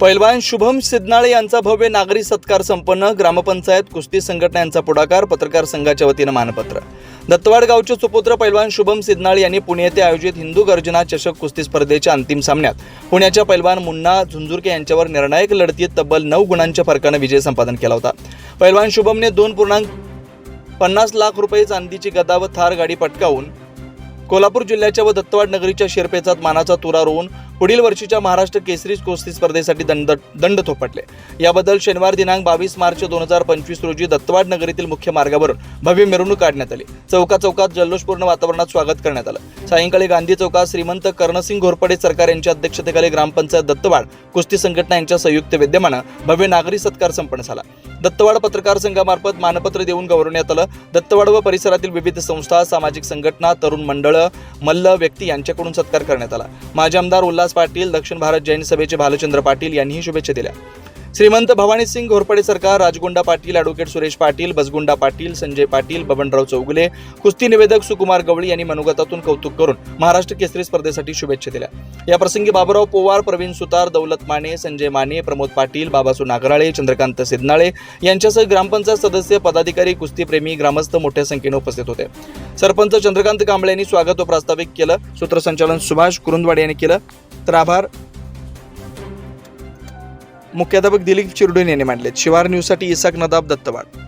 पैलवान शुभम सिद्नाळे यांचा भव्य नागरी सत्कार संपन्न ग्रामपंचायत कुस्ती संघटना यांचा पुढाकार पत्रकार संघाच्या वतीनं मानपत्र. दत्तवाड गावचे सुपुत्र पैलवान शुभम सिद्नाळे यांनी पुणे येथे आयोजित हिंदू गर्जना चषक कुस्ती स्पर्धेच्या अंतिम सामन्यात पुण्याच्या पैलवान मुन्ना झुंझुरके यांच्यावर निर्णायक लढतीत तब्बल नऊ गुणांच्या फरकानं विजय संपादन केला होता. पैलवान शुभमने दोन पूर्णांक पन्नास लाख रुपये चांदीची गदा व थार गाडी पटकावून कोल्हापूर जिल्ह्याच्या व दत्तवाड नगरीच्या शिरपेचात मानाचा तुरा रोवून पुढील वर्षीच्या महाराष्ट्र केसरी कुस्ती स्पर्धेसाठी दंड दंड थोपटले. याबद्दल शनिवार दिनांक बावीस मार्च दोन हजार पंचवीस रोजी दत्तवाड नगरीतील मुख्य मार्गावरून भव्य मिरवणूक काढण्यात आली. चौका चौकात जल्लोषपूर्ण वातावरणात स्वागत करण्यात आलं. सायंकाळी गांधी चौकात श्रीमंत कर्णसिंग घोरपडे सरकार यांच्या अध्यक्षतेखाली ग्रामपंचायत दत्तवाड कुस्ती संघटना यांच्या संयुक्त विद्यमानं भव्य नागरी सत्कार संपन्न झाला. दत्तवाड पत्रकार संघामार्फत मानपत्र देऊन गौरवण्यात आलं. दत्तवाड व परिसरातील विविध संस्था सामाजिक संघटना तरुण मंडळं मल्ल व्यक्ती यांच्याकडून सत्कार करण्यात आला. माजी आमदार उल्हास पाटील दक्षिण भारत जैन सभेचे भालचंद्र पाटील यांनीही शुभेच्छा दिल्या. श्रीमंत भवानी सिंग घोरपडे सरकार राजगुंडा पाटील ॲडव्होकेट सुरेश पाटील बसगुंडा पाटील संजय पाटील बबनराव चौगुले कुस्ती निवेदक सुकुमार गवळी यांनी मनोगतातून कौतुक करून महाराष्ट्र केसरी स्पर्धेसाठी शुभेच्छा दिल्या. या प्रसंगी बाबुराव पोवार प्रवीण सुतार दौलत माने संजय माने प्रमोद पाटील बाबासू नागराळे चंद्रकांत सिद्नाळे यांच्यासह ग्रामपंचायत सदस्य पदाधिकारी कुस्तीप्रेमी ग्रामस्थ मोठ्या संख्येने उपस्थित होते. सरपंच चंद्रकांत कांबळे यांनी स्वागत व प्रास्ताविक केलं. सूत्रसंचालन सुभाष कुरुंदवाडे यांनी केलं. तर आभार. मुख्याध्यापक दिलीप चिरडून यांनी मांडलेत. शिवार न्यूजसाठी इसाक नदाब दत्तवाड.